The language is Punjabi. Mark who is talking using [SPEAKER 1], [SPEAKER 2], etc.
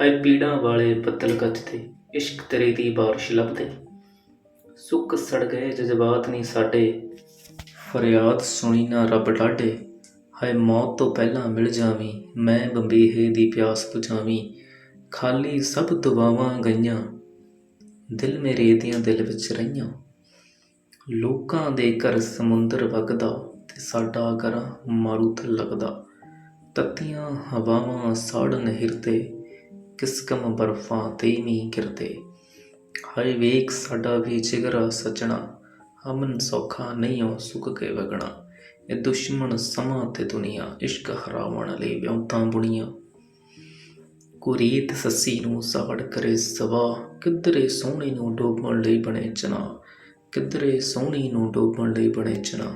[SPEAKER 1] ਹਾਏ ਪੀੜਾਂ ਵਾਲੇ ਬੱਦਲ ਗੱਜਦੇ ਇਸ਼ਕ ਤੇਰੇ ਦੀ ਬਾਰਿਸ਼ ਲੱਭਦੇ। ਸੁੱਕ ਸੜ ਗਏ ਜਜ਼ਬਾਤ ਨਹੀਂ ਸਾਡੇ, ਫਰਿਆਦ ਸੁਣੀ ਨਾ ਰੱਬ ਡਾਢੇ। ਹਾਏ ਮੌਤ ਤੋਂ ਪਹਿਲਾਂ ਮਿਲ ਜਾਵੀਂ, ਮੈਂ ਬੰਬੀਹੇ ਦੀ ਪਿਆਸ ਬੁਝਾਵੀਂ। ਖਾਲੀ ਸਭ ਦੁਆਵਾਂ ਗਈਆਂ, ਦਿਲ ਮੇਰੇ ਦੀਆਂ ਦਿਲ ਵਿੱਚ ਰਹੀਆਂ। ਲੋਕਾਂ ਦੇ ਘਰ ਸਮੁੰਦਰ ਵਗਦਾ ਤੇ ਸਾਡਾ ਘਰ ਮਾਰੂਥਲ ਲੱਗਦਾ। ਤੱਤੀਆਂ ਹਵਾਵਾਂ ਸਾੜਨ ਹਿਰਦੇ ਕਿਸਕਮ ਬਰਫਾਂ ਤੇ ਮੀਂਹ ਗਿਰਦੇ। ਹਾਏ ਵੇਖ ਸਾਡਾ ਵੀ ਜਿਗਰਾ ਸਜਣਾ, ਹਮਨ ਸੌਖਾ ਨਹੀਂ ਹੋ ਸੁੱਕ ਕੇ ਵਗਣਾ। ਇਹ ਦੁਸ਼ਮਣ ਸਮਾਂ ਤੇ ਦੁਨੀਆ, ਇਸ਼ਕ ਹਰਾਵਣ ਲਈ ਵਿਉਂਤਾਂ ਬੁਣੀਆਂ। ਕੁਰੀਤ ਸੱਸੀ ਨੂੰ ਸਾੜ ਕਰੇ ਸਵਾ, ਕਿੱਧਰੇ ਸੋਹਣੀ ਨੂੰ ਡੋਬਣ ਲਈ ਬਣੇ ਚਨਾ। ਕਿੱਧਰੇ ਸੋਹਣੀ ਨੂੰ ਡੋਬਣ ਲਈ ਬਣੇ ਚਨਾ।